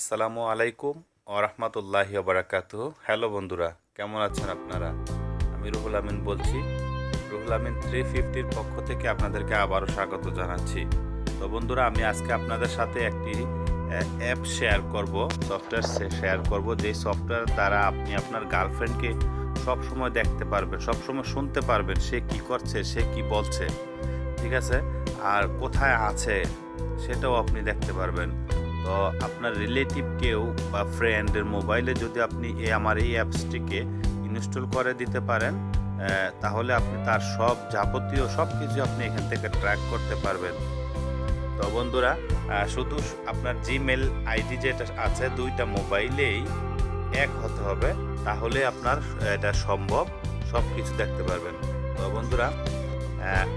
আসসালামু আলাইকুম ওরহমতুল্লাহি বারাকাত হ্যালো বন্ধুরা, কেমন আছেন আপনারা? আমি রুহুল আমিন বলছি। রুহুল আমিন থ্রি ফিফটির পক্ষ থেকে আপনাদেরকে আবারও স্বাগত জানাচ্ছি। তো বন্ধুরা, আমি আজকে আপনাদের সাথে একটি অ্যাপ শেয়ার করব, সফটওয়্যার শেয়ার করব, যেই সফটওয়্যার দ্বারা আপনি আপনার গার্লফ্রেন্ডকে সব সময় দেখতে পারবেন সব সময় শুনতে পারবেন, সে কি করছে, সে কি বলছে, ঠিক আছে? আর কোথায় আছে, সেটাও আপনি দেখতে পারবেন। আপনার রিলেটিভ কেউ বা ফ্রেন্ডের মোবাইলে যদি আপনি এই আমার এই অ্যাপসটিকে ইনস্টল করে দিতে পারেন তাহলে আপনি তার সব যাবতীয় সব কিছু আপনি এখান থেকে ট্র্যাক করতে পারবেন। তো বন্ধুরা শুধু আপনার জিমেল আইডি যেটা আছে, দুইটা মোবাইলেই এক হতে হবে, তাহলে আপনার এটা সম্ভব সব কিছু দেখতে পারবেন। তো বন্ধুরা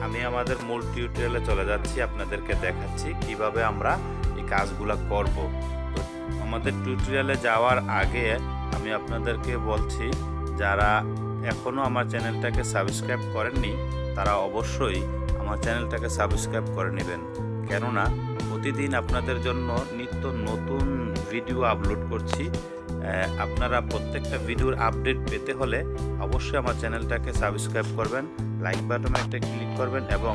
আমি আমাদের মূল টিউটোরিয়ালে চলে যাচ্ছি, আপনাদেরকে দেখাচ্ছি কীভাবে আমরা কাজগুলো করব। আমাদের টিউটোরিয়ালে যাওয়ার আগে আমি আপনাদেরকে বলছি, যারা এখনও আমার চ্যানেলটাকে সাবস্ক্রাইব করেননি, তারা অবশ্যই আমার চ্যানেলটাকে সাবস্ক্রাইব করে নেবেন। কেননা, প্রতিদিন আপনাদের জন্য নিত্য নতুন ভিডিও আপলোড করছি। আপনারা প্রত্যেকটা ভিডিওর আপডেট পেতে হলে অবশ্যই আমার চ্যানেলটাকে সাবস্ক্রাইব করবেন লাইক বাটনে একটা ক্লিক করবেন এবং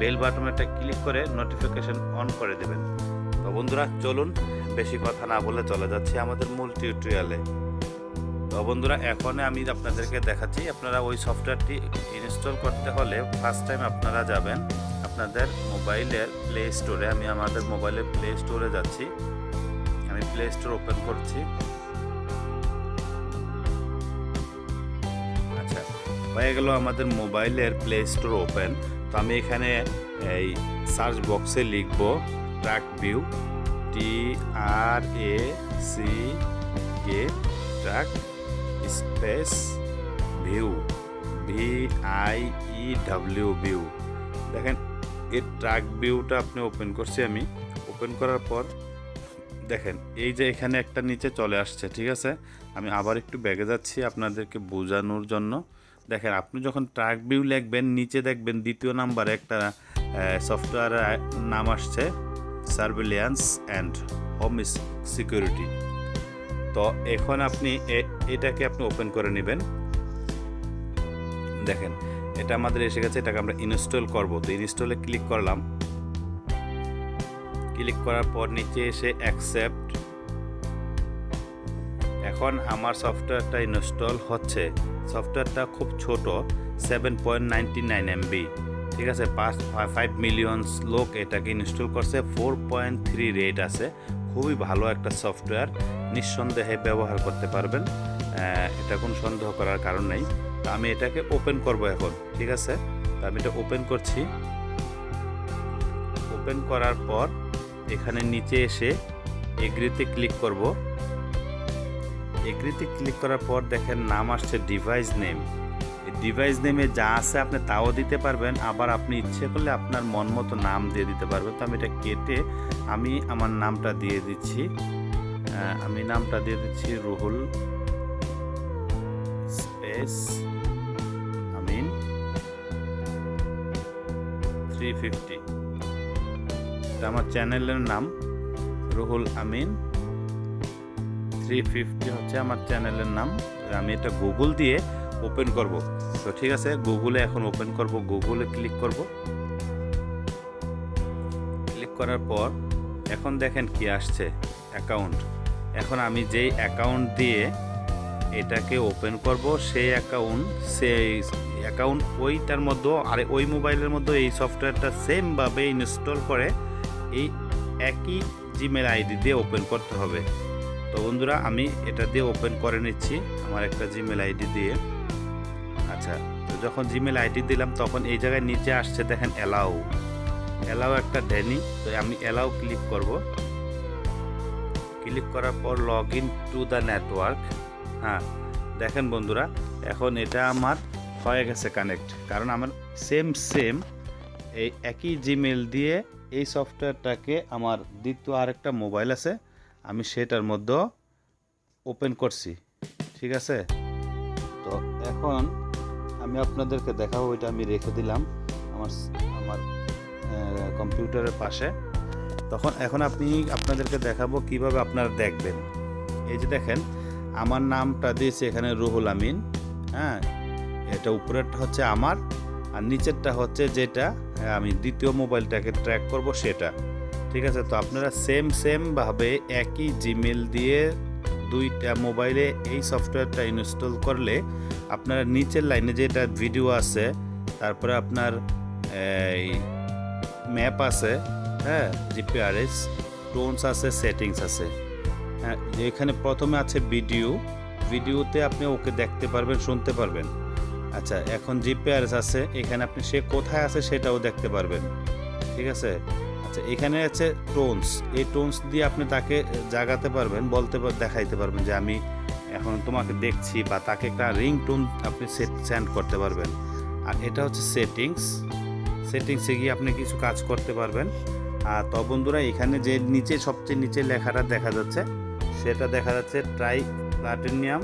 বেল বাটনে একটা ক্লিক করে নোটিফিকেশন অন করে দেবেন। তো বন্ধুরা, চলুন বেশি কথা না বলে চলে যাচ্ছি আমাদের মূল টিউটোরিয়ালে তো বন্ধুরা এখন আমি আপনাদেরকে দেখাচ্ছি, আপনারা ওই সফটওয়্যারটি ইনস্টল করতে হলে ফার্স্ট টাইম আপনারা যাবেন আপনাদের মোবাইলের প্লে স্টোরে আমি আমাদের মোবাইলের প্লে স্টোরে যাচ্ছি। আমি প্লে স্টোর ওপেন করছি। আচ্ছা হয়ে গেল আমাদের মোবাইলের প্লে স্টোর ওপেন তো আমি এখানে এই সার্চ বক্সে লিখব track view T R A C K, track space view, V I E W view. দেখেন, এই ট্রাক ভিউটা আপনি ওপেন করছি আমি। ওপেন করার পর, দেখেন, এই যে এখানে একটা নিচে চলে আসছে, ঠিক আছে? আমি আবার একটু ব্যাগে যাচ্ছি আপনাদেরকে বোঝানোর জন্য। দেখেন, আপনি যখন ট্রাক ভিউ লিখবেন, নিচে দেখবেন দ্বিতীয় নাম্বারে একটা সফটওয়্যার নাম আসছে। সার্ভিলিয়ান্স অ্যান্ড হোম সিকিউরিটি তো এখন আপনি এটাকে আপনি ওপেন করে নেবেন। দেখেন, এটা আমাদের এসে গেছে, এটাকে আমরা ইনস্টল করব। তো ইনস্টলে ক্লিক করলাম। ক্লিক করার পর নিচে এসে অ্যাকসেপ্ট এখন আমার সফটওয়্যারটা ইনস্টল হচ্ছে। সফটওয়্যারটা খুব ছোট seven point ninety nine MB ঠিক আছে, পাঁচ ফাইভ মিলিয়নস লোক এটাকে ইনস্টল করছে ফোর পয়েন্ট থ্রি রেট আছে। খুবই ভালো একটা সফটওয়্যার নিঃসন্দেহে ব্যবহার করতে পারবেন। এটা কোনো সন্দেহ করার কারণ নেই। তো আমি এটাকে ওপেন করব এখন, ঠিক আছে? তো আমি এটা ওপেন করছি। ওপেন করার পর এখানে নিচে এসে এগ্রিতে ক্লিক করব। এগ্রিতে ক্লিক করার পর দেখেন নাম আসছে ডিভাইস নেম ডিভাইস নেমে যা আছে আপনি তাও দিতে পারবেন। আবার আপনি ইচ্ছে করলে আপনার মন মতো নাম দিয়ে দিতে পারবেন। তো আমি এটা কেটে আমি আমার নামটা দিয়ে দিচ্ছি। আমি নামটা দিয়ে দিচ্ছি Ruhul space Amin three fifty. আমার চ্যানেলের নাম, রুহুল আমিন থ্রি ফিফটি হচ্ছে আমার চ্যানেলের নাম। আমি এটা গুগল দিয়ে ওপেন করব। তো ঠিক আছে গুগলে এখন ওপেন করব গুগলে ক্লিক করব। ক্লিক করার পর এখন দেখেন কি আসছে অ্যাকাউন্ট এখন আমি যেই অ্যাকাউন্ট দিয়ে এটাকে ওপেন করব, সেই অ্যাকাউন্ট সেই অ্যাকাউন্ট ওইটার মধ্যে আর ওই মোবাইলের মধ্যে এই সফটওয়্যারটা সেমভাবে ইনস্টল করে এই একই জিমেল আইডি দিয়ে ওপেন করতে হবে। তো বন্ধুরা, আমি এটা দিয়ে ওপেন করে নিচ্ছি, আমার একটা জিমেল আইডি দিয়ে। আচ্ছা তো যখন জিমেল আইডি দিলাম, তখন এই জায়গায় নিচে আসছে দেখেন অ্যালাউ অ্যালাউ একটা ডেনি তো আমি অ্যালাউ ক্লিক করব। ক্লিক করার পর log in to the network হ্যাঁ দেখেন বন্ধুরা, এখন এটা আমার হয়ে গেছে কানেক্ট কারণ আমার সেম সেম এই একই জিমেল দিয়ে এই সফটওয়্যারটাকে আমার দ্বিতীয় আরেকটা মোবাইল আছে, আমি সেটার মধ্যে ওপেন করছি। ঠিক আছে? তো এখন আমি আপনাদেরকে দেখাবো এটা আমি রেখে দিলাম আমার আমার কম্পিউটারের পাশে। তখন এখন আপনি আপনাদেরকে দেখাবো কীভাবে আপনারা দেখবেন। এই যে দেখেন আমার নামটা দিয়েছে এখানে রুহুল আমিন হ্যাঁ? এটা উপরেরটা হচ্ছে আমার আর নিচেরটা হচ্ছে যেটা হ্যাঁ, আমি দ্বিতীয় মোবাইলটাকে ট্র্যাক করব সেটা। ঠিক আছে? তো আপনারা সেম সেম ভাবে একই জিমেল দিয়ে দুইটা মোবাইলে এই সফটওয়্যারটা ইনস্টল করলে আপনারা নিচের লাইনে যেটা ভিডিও আছে, তারপরে আপনার, এই ম্যাপ আছে হ্যাঁ জিপিআরএস টোনস আছে সেটিংস আছে। হ্যাঁ এখানে প্রথমে আছে ভিডিও ভিডিওতে আপনি ওকে দেখতে পারবেন, শুনতে পারবেন। আচ্ছা এখন জিপিআরএস আছে, এখানে আপনি সে কোথায় আছে সেটাও দেখতে পারবেন। ঠিক আছে? আচ্ছা এখানে আছে টোনস এই টোনস দিয়ে আপনি তাকে জাগাতে পারবেন, বলতে দেখাইতে পারবেন যে আমি এখন তোমাকে দেখছি বা তাকে একটা রিং টোন আপনি সেন্ড করতে পারবেন। আর এটা হচ্ছে সেটিংস সেটিংসে গিয়ে আপনি কিছু কাজ করতে পারবেন। আর তো বন্ধুরা, এখানে যে নিচে, সবচেয়ে নিচে লেখাটা দেখা যাচ্ছে, সেটা দেখা যাচ্ছে try platinum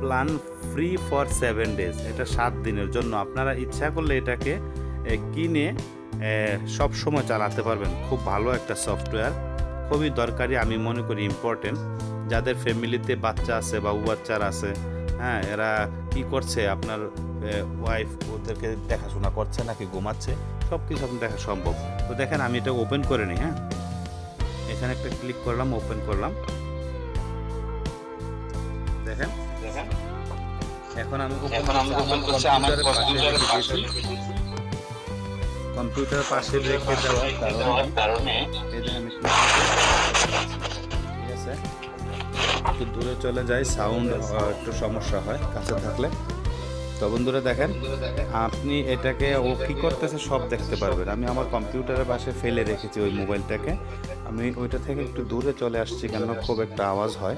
plan free for seven days এটা সাত দিনের জন্য। আপনারা ইচ্ছা করলে এটাকে কিনে সব সময় চালাতে পারবেন। খুব ভালো একটা সফটওয়্যার খুবই দরকারি, আমি মনে করি ইম্পর্টেন্ট যাদের ফ্যামিলিতে বাচ্চা আছে বাবু বাচ্চারা আছে হ্যাঁ এরা কি করছে? আপনার ওয়াইফ ওদেরকে দেখাশোনা করছে নাকি ঘুমাচ্ছে? সব কিছু আপনার দেখা সম্ভব। তো দেখেন আমি এটা ওপেন করে নিই হ্যাঁ? এখানে একটা ক্লিক করলাম ওপেন করলাম। দেখেন? দেখেন এখন আমি এখন ওপেন করছি আমার। কম্পিউটার পাশে রেখে দেওয়ার কারণে একটু দূরে চলে যায় সাউন্ড একটু সমস্যা হয় কাছে থাকলে। তো বন্ধুরা দেখেন, আপনি এটাকে ও কি করতেছে সব দেখতে পারবেন। আমি আমার কম্পিউটারের পাশে ফেলে রেখেছি ওই মোবাইলটাকে। আমি ওইটা থেকে একটু দূরে চলে আসছি কেননা খুব একটা আওয়াজ হয়,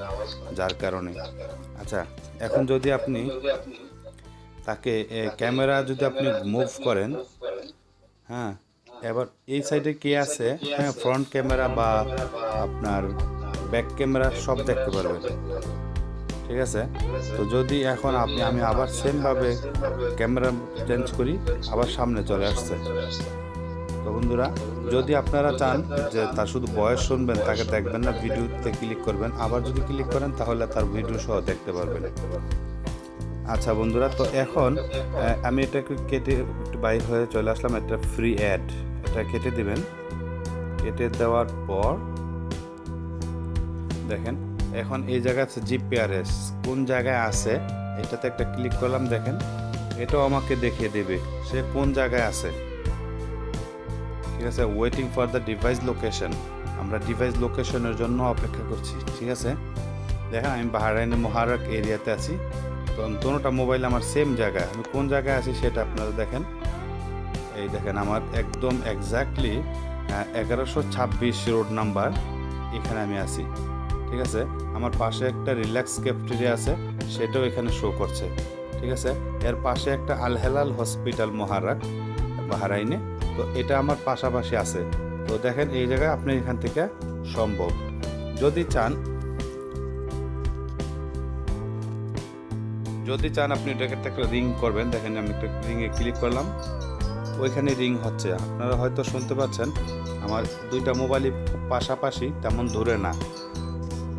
যার কারণে। আচ্ছা এখন যদি আপনি তাকে ক্যামেরা যদি আপনি মুভ করেন হ্যাঁ এবার এই সাইডে কে আছে? হ্যাঁ ফ্রন্ট ক্যামেরা বা আপনার ব্যাক ক্যামেরা সব দেখতে পারবেন ঠিক আছে? তো যদি এখন আপনি আমি আবার সেমভাবে ক্যামেরা চেঞ্জ করি, আবার সামনে চলে আসছে। তো বন্ধুরা, যদি আপনারা চান যে তার শুধু বয়স শুনবেন, তাকে দেখবেন না, ভিডিওতে ক্লিক করবেন, আবার যদি ক্লিক করেন, তাহলে তার ভিডিও সহ দেখতে পারবেন। আচ্ছা বন্ধুরা, তো এখন আমি এটাকে কেটে বাইর হয়ে চলে আসলাম, একটা ফ্রি অ্যাড এটা কেটে দিবেন। কেটে দেওয়ার পর দেখেন। এখন এই জায়গায় আছে জিপিআরএস কোন জায়গায় আছে? এটাতে একটা ক্লিক করলাম, দেখেন। এটাও আমাকে দেখিয়ে দেবে সে কোন জায়গায় আছে। ঠিক আছে waiting for the device location আমরা ডিভাইস লোকেশনের জন্য অপেক্ষা করছি, ঠিক আছে? দেখেন, আমি বাহারাইনের মহারাক এরিয়াতে আছি। তো দোনোটা মোবাইল আমার সেম জায়গায়। আমি কোন জায়গায় আছি সেটা আপনারা দেখেন। এই দেখেন, আমার একদম এক্স্যাক্টলি এগারোশো ছাব্বিশ রোড নাম্বার এখানে আমি আছি। ঠিক আছে? আমার পাশে একটা রিল্যাক্স ক্যাফটেরিয়া আছে, সেটাও এখানে শো করছে। ঠিক আছে? এর পাশে একটা আলহেলাল হসপিটাল মহারাক বাহারাইনে তো এটা আমার পাশাপাশি আছে। তো দেখেন, এই জায়গায় আপনি এখান থেকে সম্ভব। যদি চান যদি চান আপনি এটাকে একটা রিং করবেন, দেখেন আমি একটা রিংয়ে ক্লিক করলাম। ওইখানে রিং হচ্ছে। আপনারা হয়তো শুনতে পাচ্ছেন, আমার দুইটা মোবাইলই পাশাপাশি তেমন দূরে না।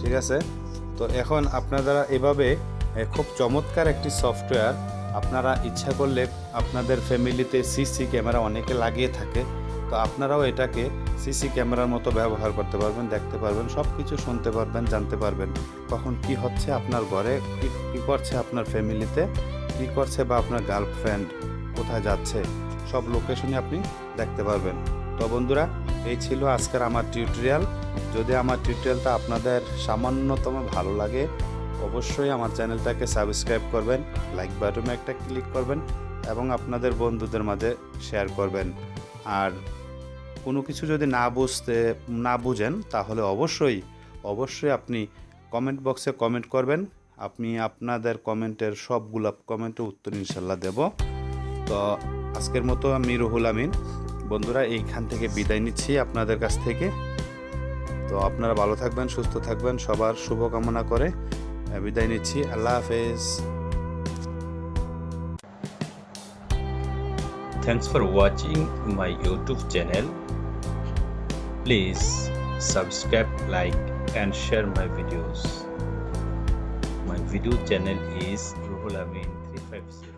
ঠিক আছে? তো এখন আপনারা এভাবে খুব চমৎকার একটি সফটওয়্যার আপনারা ইচ্ছা করলে আপনাদের ফ্যামিলিতে সিসি ক্যামেরা অনেকে লাগিয়ে থাকে। তো আপনারাও এটাকে সিসি ক্যামেরার মতো ব্যবহার করতে পারবেন, দেখতে পারবেন সব কিছু শুনতে পারবেন, জানতে পারবেন। কখন কি হচ্ছে আপনার ঘরে কি করছে আপনার ফ্যামিলিতে, কি করছে বা আপনার গার্লফ্রেন্ড, কোথায় যাচ্ছে, সব লোকেশনই আপনি দেখতে পারবেন। তো বন্ধুরা এই ছিল আজকের আমার টিউটোরিয়াল যদি আমার টিউটোরিয়ালটা আপনাদের সামান্যতম ভালো লাগে, অবশ্যই আমার চ্যানেলটাকে সাবস্ক্রাইব করবেন লাইক বাটনে একটা ক্লিক করবেন এবং আপনাদের বন্ধুদের মাঝে শেয়ার করবেন। আর কোনো কিছু যদি না বুঝতে, না বুঝেন, তাহলে অবশ্যই অবশ্যই আপনি কমেন্ট বক্সে কমেন্ট করবেন। আপনি আপনাদের কমেন্টের সবগুলো কমেন্টের উত্তর ইনশাল্লাহ দেব। তো আজকের মতো আমি রুহুল আমিন। বন্ধুরা, এইখান থেকে বিদায় নিচ্ছি আপনাদের কাছ থেকে। তো আপনারা ভালো থাকবেন, সুস্থ থাকবেন, সবার শুভকামনা করে বিদায় নিচ্ছি। আল্লাহ হাফেজ। Thanks for watching my YouTube channel please subscribe like and share my videos my video channel is Ruhul Amin three five six